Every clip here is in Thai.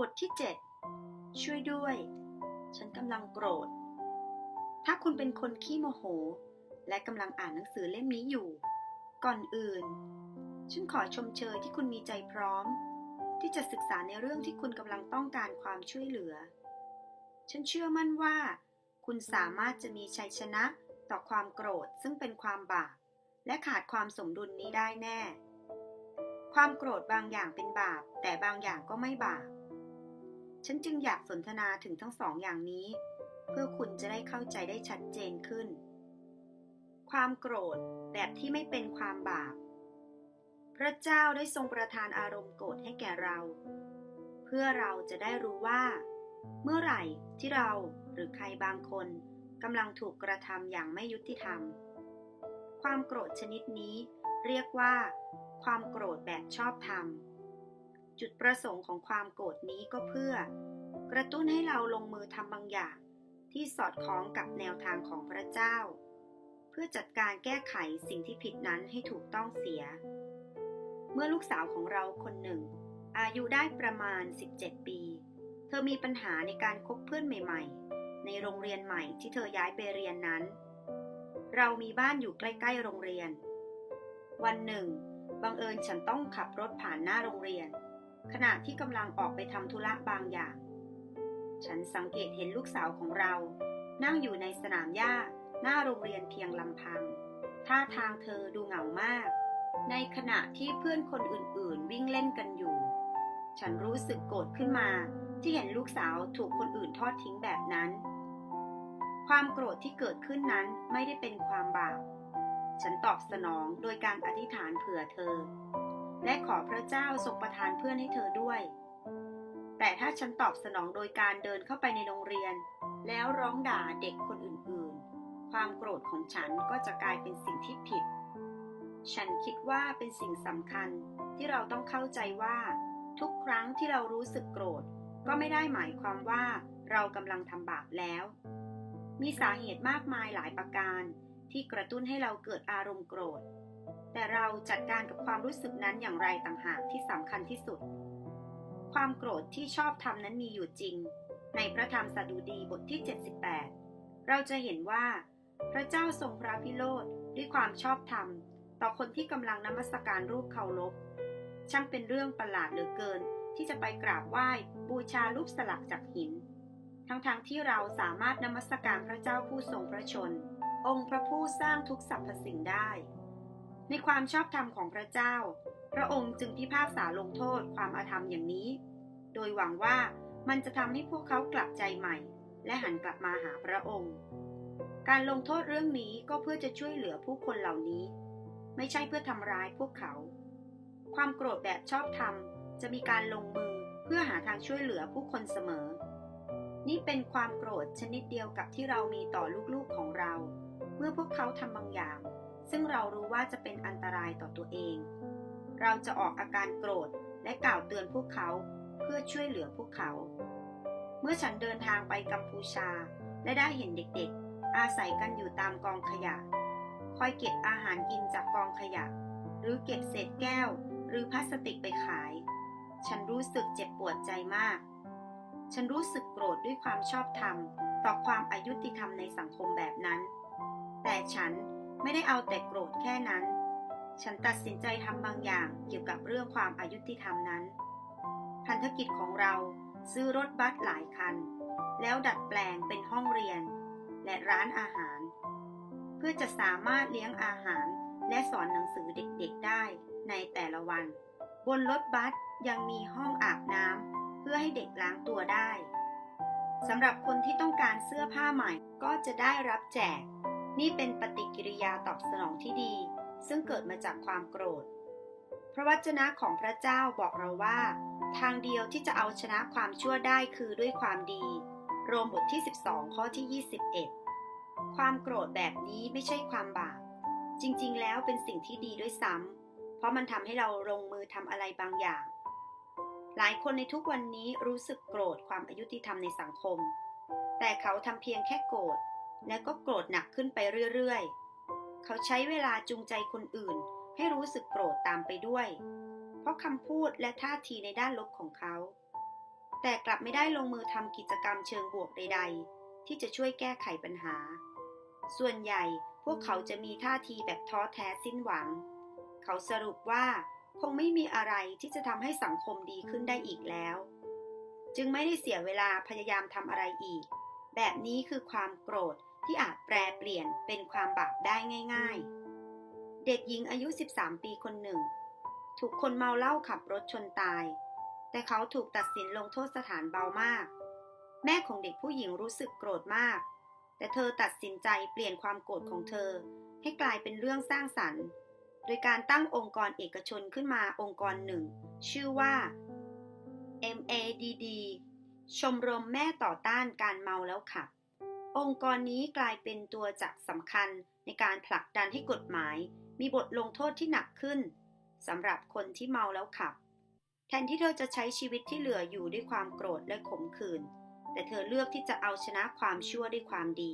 บทที่ 7 ช่วยด้วย ฉันกำลังโกรธ ถ้าคุณเป็นคนขี้โมโห และกำลังอ่านหนังสือเล่มนี้อยู่ ก่อนอื่น ฉันขอชมเชยที่คุณมีใจพร้อม ที่จะศึกษาในเรื่องที่คุณกำลังต้องการความช่วยเหลือ ฉันเชื่อมั่นว่า คุณสามารถจะมีชัยชนะต่อความโกรธซึ่งเป็นความบาปและขาดความสมดุลนี้ได้แน่ ความโกรธบางอย่างเป็นบาป แต่บางอย่างก็ไม่บาป ฉันจึงอยากสนทนาถึงทั้งสองอย่างนี้ เพื่อคุณจะได้เข้าใจได้ชัดเจนขึ้น ความโกรธแบบที่ไม่เป็นความบาป พระเจ้าได้ทรงประทานอารมณ์โกรธให้แก่เรา เพื่อเราจะได้รู้ว่า เมื่อไหร่ที่เราหรือใครบางคนกำลังถูกกระทำอย่างไม่ยุติธรรม ความโกรธชนิดนี้เรียกว่า ความโกรธแบบชอบธรรม จุดประสงค์ของความโกรธนี้ก็เพื่อ กระตุ้นให้เราลงมือทำบางอย่าง ที่สอดคล้องกับแนวทางของพระเจ้า เพื่อจัดการแก้ไขสิ่งที่ผิดนั้นให้ถูกต้องเสีย เมื่อลูกสาวของเราคนหนึ่ง อายุได้ประมาณ 17 ปี เธอมีปัญหาในการคบเพื่อนใหม่ๆ ในโรงเรียนใหม่ที่เธอย้ายไปเรียนนั้น เรามีบ้านอยู่ใกล้ๆโรงเรียน วันหนึ่งบังเอิญฉันต้องขับรถผ่านหน้าโรงเรียน ขณะที่กำลังออกไปทำธุระบางอย่าง ฉันสังเกตเห็นลูกสาวของเรา นั่งอยู่ในสนามหญ้าหน้าโรงเรียนเพียงลำพัง ท่าทางเธอดูเหงามาก ในขณะที่เพื่อนคนอื่นๆ วิ่งเล่นกันอยู่ ฉันรู้สึกโกรธขึ้นมาที่เห็นลูกสาวถูกคนอื่นทอดทิ้งแบบนั้น ความโกรธที่เกิดขึ้นนั้นไม่ได้เป็นความบาป ฉันตอบสนองโดยการอธิษฐานเผื่อเธอ และขอพระเจ้าทรงประทานเพื่อนให้เธอด้วย แต่ถ้าฉันตอบสนองโดยการเดินเข้าไปในโรงเรียน แล้วร้องด่าเด็กคนอื่นๆ ความโกรธของฉันก็จะกลายเป็นสิ่งที่ผิด ฉันคิดว่าเป็นสิ่งสำคัญที่เราต้องเข้าใจว่า ทุกครั้งที่เรารู้สึกโกรธ ก็ไม่ได้หมายความว่าเรากำลังทำบาปแล้ว มีสาเหตุมากมายหลายประการที่กระตุ้นให้เราเกิดอารมณ์โกรธ แต่เราจัดการกับความรู้สึกนั้นอย่างไรต่างหากที่สำคัญที่สุด ความโกรธที่ชอบทำนั้นมีอยู่จริง ในพระธรรมสดุดีบทที่ 78 เราจะเห็นว่า พระเจ้าทรงพระพิโรธด้วยความชอบธรรม ต่อคนที่กำลังนมัสการรูปเคารพช่างเป็นเรื่องประหลาดเหลือเกิน ที่จะไปกราบไหว้บูชารูปสลักจากหิน ทั้งๆทที่เราสามารถนมัสการพระเจ้าผู้ทรงพระชน องค์พระผู้สร้างทุกสรรพสิ่งได้ ในความชอบธรรมของพระเจ้า พระองค์จึงพิพากษาลงโทษความอาธรรมอย่างนี้ โดยหวังว่ามันจะทำให้พวกเขากลับใจใหม่ และหันกลับมาหาพระองค์ การลงโทษเรื่องนี้ก็เพื่อจะช่วยเหลือผู้คนเหล่านี้ ไม่ใช่เพื่อทำร้ายพวกเขา ความโกรธแบบชอบธรรมจะมีการลงมือเพื่อหาทางช่วยเหลือผู้คนเสมอ นี่เป็นความโกรธชนิดเดียวกับที่เรามีต่อลูกๆของเรา เมื่อพวกเขาทำบางอย่าง ซึ่งเรารู้ว่าจะเป็นอันตรายต่อตัวเอง เราจะออกอาการโกรธและกล่าวเตือนพวกเขาเพื่อช่วยเหลือพวกเขา เมื่อฉันเดินทางไปกัมพูชา และได้เห็นเด็กๆ อาศัยกันอยู่ตามกองขยะ คอยเก็บอาหารกินจากกองขยะ หรือเก็บเศษแก้ว หรือพลาสติกไปขาย ฉันรู้สึกเจ็บปวดใจมาก ฉันรู้สึกโกรธด้วยความชอบธรรม ต่อความอายุติธรรมในสังคมแบบนั้น แต่ฉัน ไม่ได้เอาแต่โกรธแค่นั้น ฉันตัดสินใจทำบางอย่างเกี่ยวกับเรื่องความอายุติธรรมนั้น พันธกิจของเราซื้อรถบัสหลายคัน แล้วดัดแปลงเป็นห้องเรียน และร้านอาหาร เพื่อจะสามารถเลี้ยงอาหารและสอนหนังสือเด็กๆได้ในแต่ละวัน บนรถบัสยังมีห้องอาบน้ำเพื่อให้เด็กล้างตัวได้สำหรับคนที่ต้องการเสื้อผ้าใหม่ก็จะได้รับแจก นี่เป็นปฏิกิริยาตอบสนองที่ดี ซึ่งเกิดมาจากความโกรธ พระวจนะของพระเจ้าบอกเราว่า ทางเดียวที่จะเอาชนะความชั่วได้คือด้วยความดี โรมบทที่ 12 ข้อที่ 21 ความโกรธแบบนี้ไม่ใช่ความบาป จริงๆ แล้วเป็นสิ่งที่ดีด้วยซ้ำ เพราะมันทำให้เราลงมือทำอะไรบางอย่าง หลายคนในทุกวันนี้รู้สึกโกรธความอายุติธรรมในสังคม แต่เขาทำเพียงแค่โกรธ และก็โกรธหนักขึ้นไปเรื่อยๆ เขาใช้เวลาจูงใจคนอื่น ให้รู้สึกโกรธตามไปด้วย เพราะคำพูดและท่าทีในด้านลบของเขา แต่กลับไม่ได้ลงมือทำกิจกรรมเชิงบวกใด ๆ ที่จะช่วยแก้ไขปัญหา ส่วนใหญ่พวกเขาจะมีท่าทีแบบท้อแท้สิ้นหวัง เขาสรุปว่าคงไม่มีอะไรที่จะทำให้สังคมดีขึ้นได้อีกแล้ว จึงไม่ได้เสียเวลาพยายามทำอะไรอีก แบบนี้คือความโกรธ ที่อาจแปรเปลี่ยนเป็นความบาปได้ง่าย ๆ เด็กหญิงอายุ 13 ปีคนหนึ่ง ถูกคนเมาเหล้าขับรถชนตาย แต่เขาถูกตัดสินลงโทษสถานเบามาก แม่ของเด็กผู้หญิงรู้สึกโกรธมาก แต่เธอตัดสินใจเปลี่ยนความโกรธของเธอ ให้กลายเป็นเรื่องสร้างสรรค์ โดยการตั้งองค์กรเอกชนขึ้นมาองค์กรหนึ่ง ชื่อว่า MADD ชมรมแม่ต่อต้านการเมาแล้วขับ องค์กรนี้กลายเป็นตัวจักรสำคัญในการผลักดันให้กฎหมาย มีบทลงโทษที่หนักขึ้นสำหรับคนที่เมาแล้วขับ แทนที่เธอจะใช้ชีวิตที่เหลืออยู่ด้วยความโกรธและขมขื่นแต่เธอเลือกที่จะเอาชนะความชั่วด้วยความดี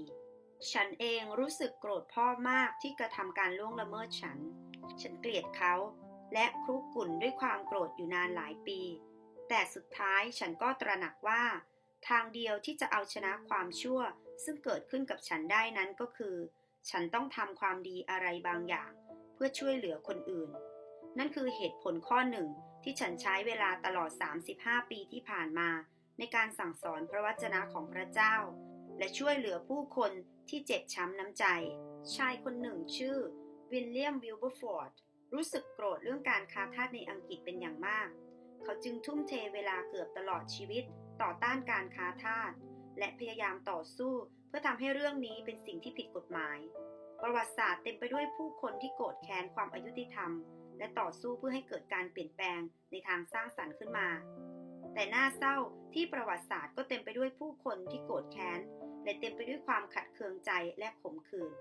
ฉันเองรู้สึกโกรธพ่อมากที่กระทำการล่วงละเมิดฉัน ฉันเกลียดเขา และครุกรุ่นด้วยความโกรธอยู่นานหลายปี แต่สุดท้ายฉันก็ตระหนักว่า ทางเดียวที่จะเอาชนะความชั่ว ซึ่งเกิดขึ้นกับฉันได้นั้นก็คือ ฉันต้องทำความดีอะไรบางอย่าง เพื่อช่วยเหลือคนอื่น นั่นคือเหตุผลข้อหนึ่งที่ฉันใช้เวลาตลอด 35 ปีที่ผ่านมา ในการสั่งสอนพระวจนะของพระเจ้า และช่วยเหลือผู้คนที่เจ็บช้ำน้ำใจ ชายคนหนึ่งชื่อวิลเลียมวิลเบอร์ฟอร์ดรู้สึกโกรธเรื่องการค้าทาสในอังกฤษเป็นอย่างมาก เขาจึงทุ่มเทเวลาเกือบตลอดชีวิตต่อต้านการค้าทาส และพยายามต่อสู้ เพื่อทำให้เรื่องนี้เป็นสิ่งที่ผิดกฎหมาย ประวัติศาสตร์เต็มไปด้วยผู้คนที่โกรธแค้นความอายุติธรรม และต่อสู้เพื่อให้เกิดการเปลี่ยนแปลงในทางสร้างสรรค์ขึ้นมา แต่น่าเศร้าที่ประวัติศาสตร์ก็เต็มไปด้วยผู้คนที่โกรธแค้นและเต็มไปด้วยความขัดเคืองใจและขมขื่น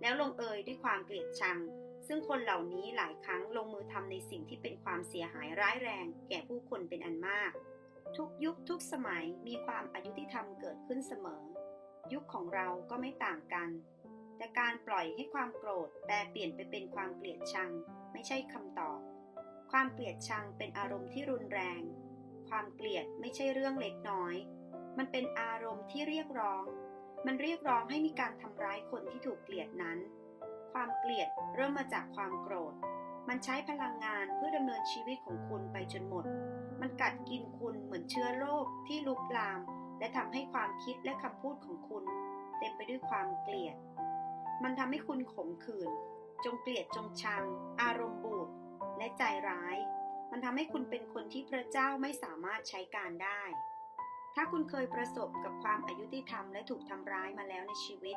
แล้วลงเอยด้วยความเกลียดชัง ซึ่งคนเหล่านี้หลายครั้งลงมือทำในสิ่งที่เป็นความเสียหายร้ายแรง แก่ผู้คนเป็นอันมาก ทุกยุคทุกสมัยมีความอายุติธรรมเกิดขึ้นเสมอ ยุคของเราก็ไม่ต่างกัน แต่การปล่อยให้ความโกรธแปลเปลี่ยนไปเป็นความเกลียดชัง ไม่ใช่คำตอบ ความเกลียดชังเป็นอารมณ์ที่รุนแรง ความเกลียดไม่ใช่เรื่องเล็กน้อย มันเป็นอารมณ์ที่เรียกร้อง มันเรียกร้องให้มีการทำร้ายคนที่ถูกเกลียดนั้น ความเกลียดเริ่มมาจากความโกรธ มันใช้พลังงานเพื่อดำเนินชีวิตของคุณไปจนหมด มันกัดกินคุณเหมือนเชื้อโรคที่ลุกลาม และทำให้ความคิดและคำพูดของคุณ เต็มไปด้วยความเกลียด มันทำให้คุณขมขื่น จงเกลียดจงชัง อารมณ์บูดและใจร้าย มันทำให้คุณเป็นคนที่พระเจ้าไม่สามารถใช้การได้ ถ้าคุณเคยประสบกับความอายุติธรรมและถูกทำร้ายมาแล้วในชีวิต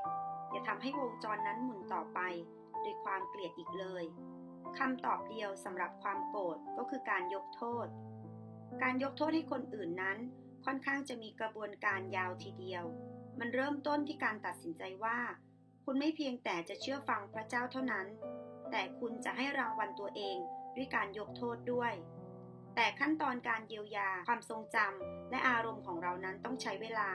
อย่าทำให้วงจรนั้นหมุนต่อไปด้วยความเกลียดอีกเลย คำตอบเดียวสำหรับความโกรธก็คือการยกโทษ การยกโทษให้คนอื่นนั้น ค่อนข้างจะมีกระบวนการยาวทีเดียว มันเริ่มต้นที่การตัดสินใจว่า คุณไม่เพียงแต่จะเชื่อฟังพระเจ้าเท่านั้น แต่คุณจะให้รางวัลตัวเองด้วยการยกโทษด้วย แต่ขั้นตอนการเยียวยาความทรงจำและอารมณ์ของเรานั้นต้องใช้เวลา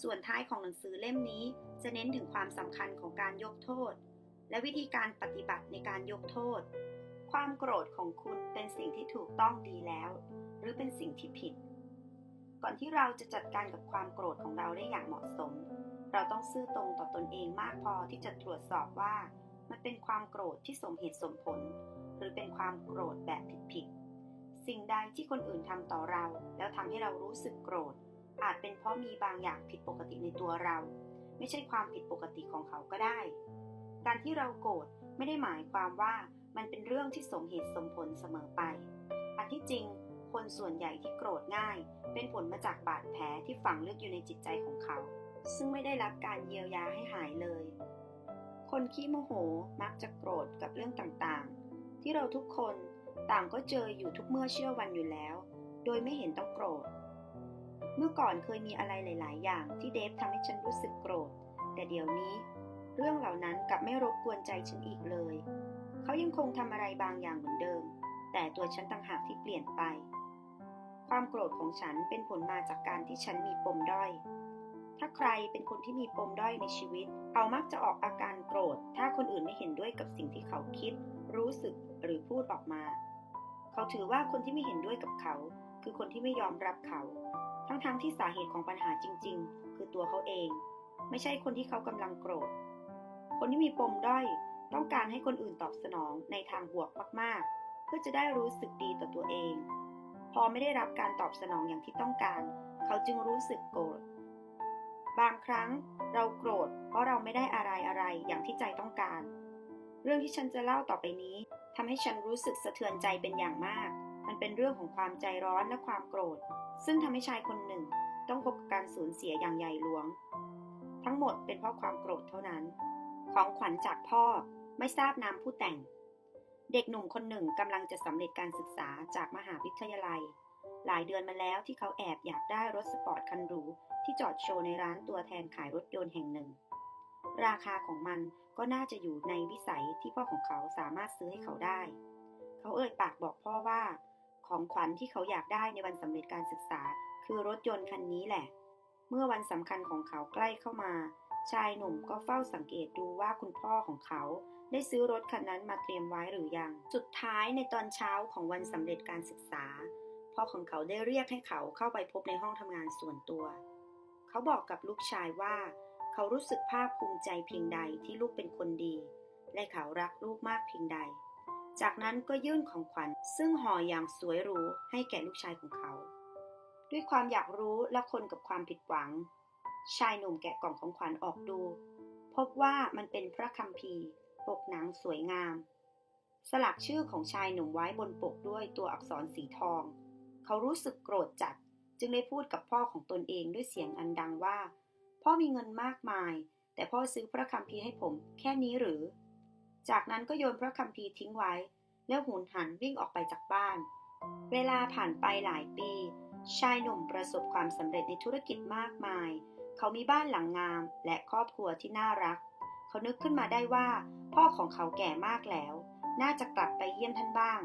ส่วนท้ายของหนังสือเล่มนี้จะเน้นถึงความสำคัญของการยกโทษ และวิธีการปฏิบัติในการยกโทษ ความโกรธของคุณเป็นสิ่งที่ถูกต้องดีแล้ว หรือเป็นสิ่งที่ผิด ก่อนที่เราจะจัดการกับความโกรธของเราได้อย่างเหมาะสม เราต้องซื่อตรงต่อตนเองมากพอที่จะตรวจสอบว่า มันเป็นความโกรธที่สมเหตุสมผล หรือเป็นความโกรธแบบผิดๆสิ่งใดที่คนอื่นทำต่อเรา แล้วทำให้เรารู้สึกโกรธ อาจเป็นเพราะมีบางอย่างผิดปกติในตัวเรา ไม่ใช่ความผิดปกติของเขาก็ได้ การที่เราโกรธไม่ได้หมายความว่ามันเป็นเรื่องที่สมเหตุสมผลเสมอไป อันที่จริง คนส่วนใหญ่ที่โกรธง่าย เป็นผลมาจากบาดแผลที่ฝังลึกอยู่ในจิตใจของเขา ซึ่งไม่ได้รับการเยียวยาให้หายเลย คนขี้โมโหมักจะโกรธกับเรื่องต่างๆ ที่เราทุกคนต่างก็เจออยู่ทุกเมื่อเชื่อวันอยู่แล้ว โดยไม่เห็นต้องโกรธ เมื่อก่อนเคยมีอะไรหลาย ๆ อย่างที่เดฟทำให้ฉันรู้สึกโกรธ แต่เดี๋ยวนี้ เรื่องเหล่านั้นกลับไม่รบกวนใจฉันอีกเลย เขายังคงทำอะไรบางอย่างเหมือนเดิม แต่ตัวฉันต่างหากที่เปลี่ยนไป ความโกรธของฉันเป็นผลมาจากการที่ฉันมีปมด้อย ถ้าใครเป็นคนที่มีปมด้อยในชีวิต เขามักจะออกอาการโกรธ ถ้าคนอื่นไม่เห็นด้วยกับสิ่งที่เขาคิด รู้สึกหรือพูดออกมา เขาถือว่าคนที่ไม่เห็นด้วยกับเขา คือคนที่ไม่ยอมรับเขา ทั้งๆทที่สาเหตุของปัญหาจริง ๆ คือตัวเขาเอง ไม่ใช่คนที่เขากำลังโกรธ คนที่มีปมด้อยต้องการให้คนอื่นตอบสนองในทางบวกมากๆ เพื่อจะได้รู้สึกดีต่อตัวเอง พอไม่ได้รับการตอบสนองอย่างที่ต้องการ เขาจึงรู้สึกโกรธ บางครั้งเราโกรธ เพราะเราไม่ได้อะไรอะไรอย่างที่ใจต้องการ เรื่องที่ฉันจะเล่าต่อไปนี้ทำให้ฉันรู้สึกสะเทือนใจเป็นอย่างมาก มันเป็นเรื่องของความใจร้อนและความโกรธ ซึ่งทำให้ชายคนหนึ่ง ต้องพบกับการสูญเสียอย่างใหญ่หลวง ทั้งหมดเป็นเพราะความโกรธเท่านั้น ของขวัญจากพ่อไม่ทราบนามผู้แต่ง เด็กหนุ่มคนหนึ่งกำลังจะสำเร็จการศึกษาจากมหาวิทยาลัย หลายเดือนมาแล้วที่เขาแอบอยากได้รถสปอร์ตคันหรูที่จอดโชว์ในร้านตัวแทนขายรถยนต์แห่งหนึ่ง ราคาของมันก็น่าจะอยู่ในวิสัยที่พ่อของเขาสามารถซื้อให้เขาได้ เขาเอ่ยปากบอกพ่อว่า ของขวัญที่เขาอยากได้ในวันสำเร็จการศึกษา คือรถยนต์คันนี้แหละ เมื่อวันสำคัญของเขาใกล้เข้ามา ชายหนุ่มก็เฝ้าสังเกตดูว่าคุณพ่อของเขา ได้ซื้อรถคันนั้นมาเตรียมไว้หรือยัง สุดท้ายในตอนเช้าของวันสำเร็จการศึกษา พ่อของเขาได้เรียกให้เขาเข้าไปพบในห้องทำงานส่วนตัว เขาบอกกับลูกชายว่า เขารู้สึกภาคภูมิใจเพียงใดที่ลูกเป็นคนดี และเขารักลูกมากเพียงใด จากนั้นก็ยื่นของขวัญ ซึ่งห่ออย่างสวยหรูให้แก่ลูกชายของเขา ด้วยความอยากรู้และคนกับความผิดหวัง ชายหนุ่มแกะกล่องของขวัญออกดู พบว่ามันเป็นพระคัมภีร์ ปกหนังสวยงาม สลักชื่อของชายหนุ่มไว้บนปกด้วยตัวอักษรสีทอง เขารู้สึกโกรธจัด จึงได้พูดกับพ่อของตนเองด้วยเสียงอันดังว่า พ่อมีเงินมากมาย แต่พ่อซื้อพระคัมภีร์ให้ผมแค่นี้หรือ จากนั้นก็โยนพระคัมภีร์ทิ้งไว้ แล้วหุนหันวิ่งออกไปจากบ้าน เวลาผ่านไปหลายปี ชายหนุ่มประสบความสำเร็จในธุรกิจมากมาย เขามีบ้านหลังงามและครอบครัวที่น่ารัก เขานึกขึ้นมาได้ว่าพ่อของเขาแก่มากแล้ว น่าจะกลับไปเยี่ยมท่านบ้าง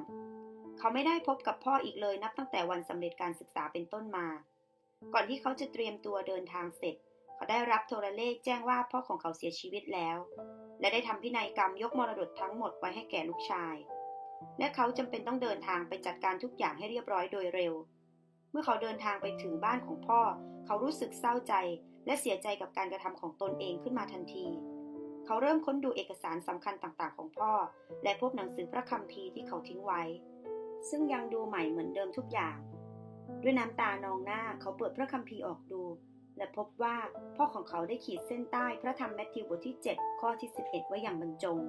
เขาไม่ได้พบกับพ่ออีกเลยนับตั้งแต่วันสำเร็จการศึกษาเป็นต้นมา ก่อนที่เขาจะเตรียมตัวเดินทางเสร็จ เขาได้รับโทรเลขแจ้งว่าพ่อของเขาเสียชีวิตแล้ว และได้ทำพินัยกรรมยกมรดกทั้งหมดไว้ให้แก่ลูกชาย และเขาจำเป็นต้องเดินทางไปจัดการทุกอย่างให้เรียบร้อยโดยเร็วเมื่อเขาเดินทางไปถึงบ้านของพ่อ เขารู้สึกเศร้าใจ และเสียใจกับการกระทำของตนเองขึ้นมาทันที เขาเริ่มค้นดูเอกสารสำคัญต่างๆ ของพ่อ และพบหนังสือพระคัมภีร์ที่เขาทิ้งไว้ ซึ่งยังดูใหม่เหมือนเดิมทุกอย่าง ด้วยน้ำตานองหน้าเขาเปิดพระคัมภีร์ออกดู และพบว่าพ่อของเขาได้ขีดเส้นใต้พระธรรมแมทธิวบทที่ 7 ข้อที่ 11 ไว้อย่างบรรจง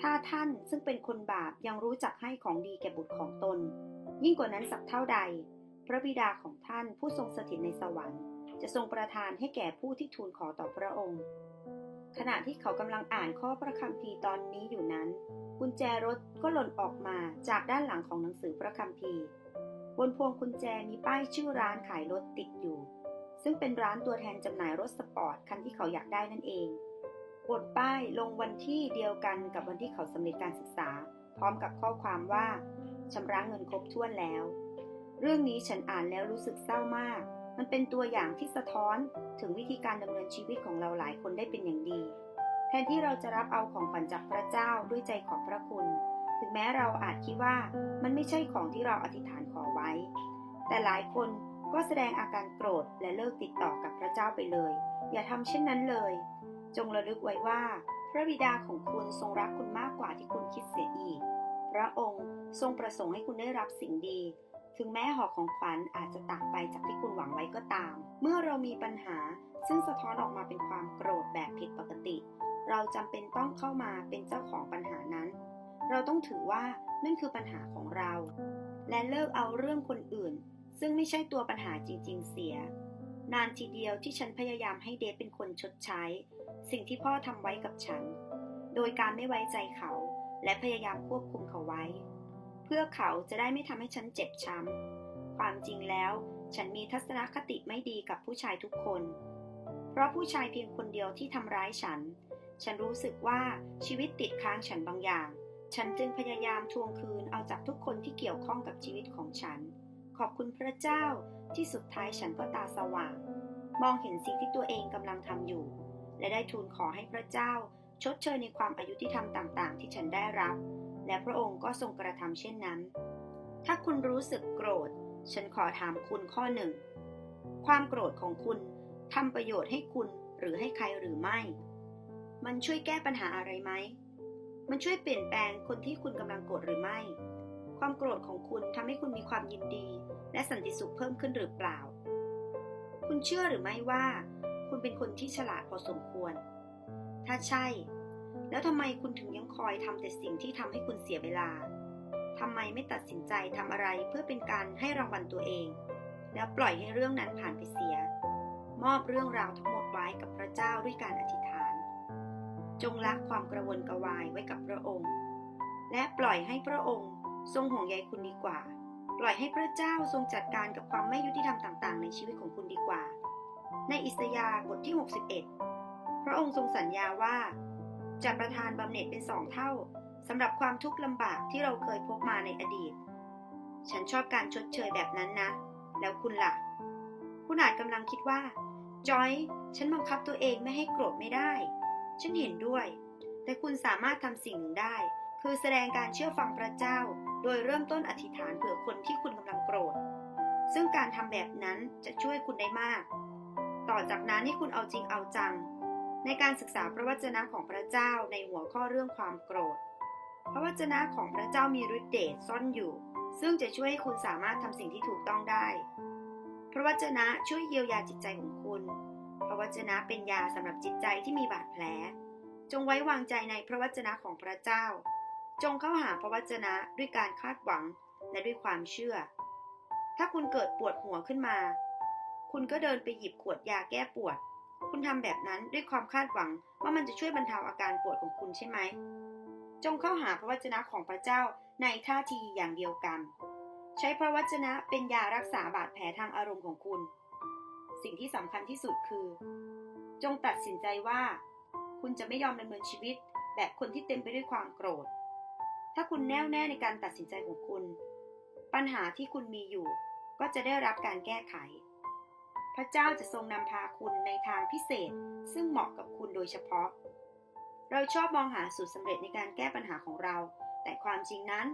ถ้าท่านซึ่งเป็นคนบาปยังรู้จักให้ของดีแก่บุตรของตน ยิ่งกว่านั้นสักเท่าใด พระบิดาของท่านผู้ทรงสถิตในสวรรค์ จะทรงประทานให้แก่ผู้ที่ทูลขอต่อพระองค์ ขณะที่เขากำลังอ่านข้อพระคัมภีร์ตอนนี้อยู่นั้น กุญแจรถก็หล่นออกมาจากด้านหลังของหนังสือพระคัมภีร์ บนพวงกุญแจมีป้ายชื่อร้านขายรถติดอยู่ ซึ่งเป็นร้านตัวแทนจำหน่ายรถสปอร์ตคันที่เขาอยากได้นั่นเองบนป้ายลงวันที่เดียวกันกับวันที่เขาสำเร็จการศึกษา พร้อมกับข้อความว่าชำระเงินครบถ้วนแล้ว เรื่องนี้ฉันอ่านแล้วรู้สึกเศร้ามาก มันเป็นตัวอย่างที่สะท้อนถึงวิธีการดำเนินชีวิตของเราหลายคนได้เป็นอย่างดี แทนที่เราจะรับเอาของขวัญจากพระเจ้าด้วยใจขอบพระคุณ ถึงแม้เราอาจคิดว่ามันไม่ใช่ของที่เราอธิษฐานขอไว้ แต่หลายคนก็แสดงอาการโกรธและเลิกติดต่อกับพระเจ้าไปเลย อย่าทำเช่นนั้นเลย จงระลึกไว้ว่า พระบิดาของคุณทรงรักคุณมากกว่าที่คุณคิดเสียอีก พระองค์ทรงประสงค์ให้คุณได้รับสิ่งดี ถึงแม้หอของขวัญอาจจะต่างไปจากที่คุณหวังไว้ก็ตาม เมื่อเรามีปัญหาซึ่งสะท้อนออกมาเป็นความโกรธแบบผิดปกติ เราจำเป็นต้องเข้ามาเป็นเจ้าของปัญหานั้น เราต้องถือว่านั่นคือปัญหาของเรา และเลิกเอาเรื่องคนอื่น ซึ่งไม่ใช่ตัวปัญหาจริง ๆ เสีย นานทีเดียวที่ฉันพยายามให้เดฟเป็นคนชดใช้ สิ่งที่พ่อทำไว้กับฉัน โดยการไม่ไว้ใจเขา และพยายามควบคุมเขาไว้ เพื่อเขาจะได้ไม่ทำให้ฉันเจ็บช้ำ ความจริงแล้ว ฉันมีทัศนคติไม่ดีกับผู้ชายทุกคน เพราะผู้ชายเพียงคนเดียวที่ทำร้ายฉัน ฉันรู้สึกว่าชีวิตติดค้างฉันบางอย่าง ฉันจึงพยายามทวงคืนเอาจากทุกคนที่เกี่ยวข้องกับชีวิตของฉัน ขอบคุณพระเจ้าที่สุดท้ายฉันก็ตาสว่าง มองเห็นสิ่งที่ตัวเองกำลังทำอยู่ และได้ทูลขอให้พระเจ้า ชดเชยในความอายุที่ทำต่างๆ ที่ฉันได้รับ และพระองค์ก็ทรงกระทำเช่นนั้น ถ้าคุณรู้สึกโกรธ ฉันขอถามคุณข้อหนึ่ง ความโกรธของคุณทำประโยชน์ให้คุณหรือให้ใครหรือไม่ มันช่วยแก้ปัญหาอะไรไหม มันช่วยเปลี่ยนแปลงคนที่คุณกำลังโกรธหรือไม่ ความโกรธของคุณทำให้คุณมีความยินดี และสันติสุขเพิ่มขึ้นหรือเปล่า คุณเชื่อหรือไม่ว่า คุณเป็นคนที่ฉลาดพอสมควร ถ้าใช่ แล้วทำไมคุณถึงยังคอยทำแต่สิ่งที่ทำให้คุณเสียเวลาทำไมไม่ตัดสินใจทำอะไรเพื่อเป็นการให้รางวัลตัวเอง แล้วปล่อยให้เรื่องนั้นผ่านไปเสีย มอบเรื่องราวทั้งหมดไว้กับพระเจ้าด้วยการอธิษฐาน จงละความกระวนกระวายไว้กับพระองค์ และปล่อยให้พระองค์ทรงห่วงใยคุณดีกว่า ปล่อยให้พระเจ้าทรงจัดการกับความไม่ยุติธรรมต่าง ๆ ในชีวิตของคุณดีกว่า ในอิสยาห์บทที่ 61 พระองค์ทรงสัญญาว่า จะประทานบำเหน็จเป็นสองเท่าสำหรับความทุกข์ลำบากที่เราเคยพบมาในอดีต ฉันชอบการชดเชยแบบนั้นนะ แล้วคุณล่ะ คุณอาจกำลังคิดว่าจอย ฉันบังคับตัวเองไม่ให้โกรธไม่ได้ ฉันเห็นด้วย แต่คุณสามารถทำสิ่งหนึ่งได้ คือแสดงการเชื่อฟังพระเจ้า โดยเริ่มต้นอธิษฐานเผื่อคนที่คุณกำลังโกรธ ซึ่งการทำแบบนั้นจะช่วยคุณได้มาก ต่อจากนั้นให้คุณเอาจริงเอาจัง ในการศึกษาพระวจนะของพระเจ้าในหัวข้อเรื่องความโกรธ พระวจนะของพระเจ้ามีฤทธิ์เดชซ่อนอยู่ ซึ่งจะช่วยให้คุณสามารถทำสิ่งที่ถูกต้องได้ พระวจนะช่วยเยียวยาจิตใจของคุณ พระวจนะเป็นยาสำหรับจิตใจที่มีบาดแผล จงไว้วางใจในพระวจนะของพระเจ้า จงเข้าหาพระวจนะด้วยการคาดหวังและด้วยความเชื่อ ถ้าคุณเกิดปวดหัวขึ้นมา คุณก็เดินไปหยิบขวดยาแก้ปวด คุณทำแบบนั้นด้วยความคาดหวังว่ามันจะช่วยบรรเทาอาการปวดของคุณใช่ไหม จงเข้าหาพระวจนะของพระเจ้าในท่าทีอย่างเดียวกัน ใช้พระวจนะเป็นยารักษาบาดแผลทางอารมณ์ของคุณ สิ่งที่สำคัญที่สุดคือ จงตัดสินใจว่า คุณจะไม่ยอมดำเนินชีวิตแบบคนที่เต็มไปด้วยความโกรธ ถ้าคุณแน่วแน่ในการตัดสินใจของคุณ ปัญหาที่คุณมีอยู่ก็จะได้รับการแก้ไข พระเจ้าจะทรงนำพาคุณในทางพิเศษ ซึ่งเหมาะกับคุณโดยเฉพาะ เราชอบมองหาสูตรสำเร็จในการแก้ปัญหาของเรา แต่ความจริงนั้น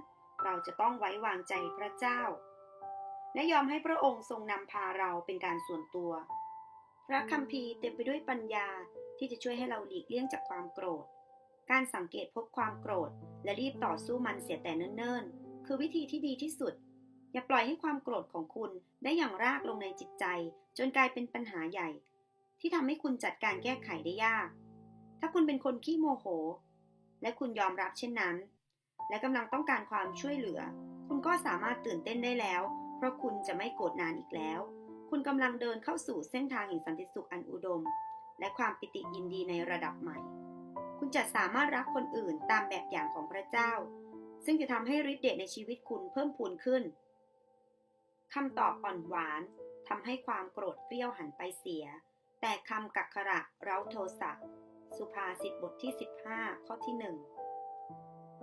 เราจะต้องไว้วางใจพระเจ้า และยอมให้พระองค์ทรงนำพาเราเป็นการส่วนตัว พระคัมภีร์เต็มไปด้วยปัญญาที่จะช่วยให้เราหลีกเลี่ยงจากความโกรธ การสังเกตพบความโกรธ และรีบต่อสู้มันเสียแต่เนิ่นๆ คือวิธีที่ดีที่สุด อย่าปล่อยให้ความโกรธของคุณได้อย่างรากลงในจิตใจ จนกลายเป็นปัญหาใหญ่ ที่ทำให้คุณจัดการแก้ไขได้ยาก ถ้าคุณเป็นคนขี้โมโห และคุณยอมรับเช่นนั้น และกำลังต้องการความช่วยเหลือ คุณก็สามารถตื่นเต้นได้แล้ว เพราะคุณจะไม่โกรธนานอีกแล้ว คุณกำลังเดินเข้าสู่เส้นทางแห่งสันติสุขอันอุดม และความปิติยินดีในระดับใหม่ คุณจะสามารถรักคนอื่นตามแบบอย่างของพระเจ้า ซึ่งจะทำให้ฤทธิ์เดชในชีวิตคุณเพิ่มพูนขึ้น คำตอบอ่อนหวานทำให้ความโกรธเกรี้ยวหันไปเสีย แต่คำกักขระเร้าโทสะสุภาษิตบทที่ 15 ข้อที่หนึ่ง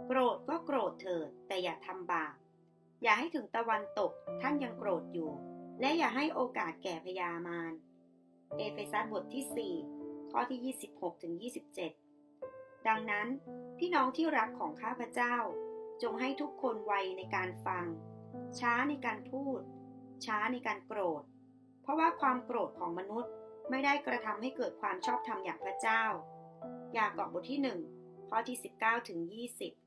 โกรธก็โกรธเถิดแต่อย่าทำบาปอย่าให้ถึงตะวันตกท่านยังโกรธอยู่ และอย่าให้โอกาสแก่พยามารเอเฟซัสบทที่ 4 ข้อที่ 26ถึง27 ดังนั้น พี่น้องที่รักของข้าพเจ้า จงให้ทุกคนไวในการฟัง ช้าในการพูด ช้าในการโกรธ เพราะว่าความโกรธของมนุษย์ไม่ได้กระทำให้เกิดความชอบธรรมอย่างพระเจ้า ยากอบบทที่1ข้อที่ 19ถึง20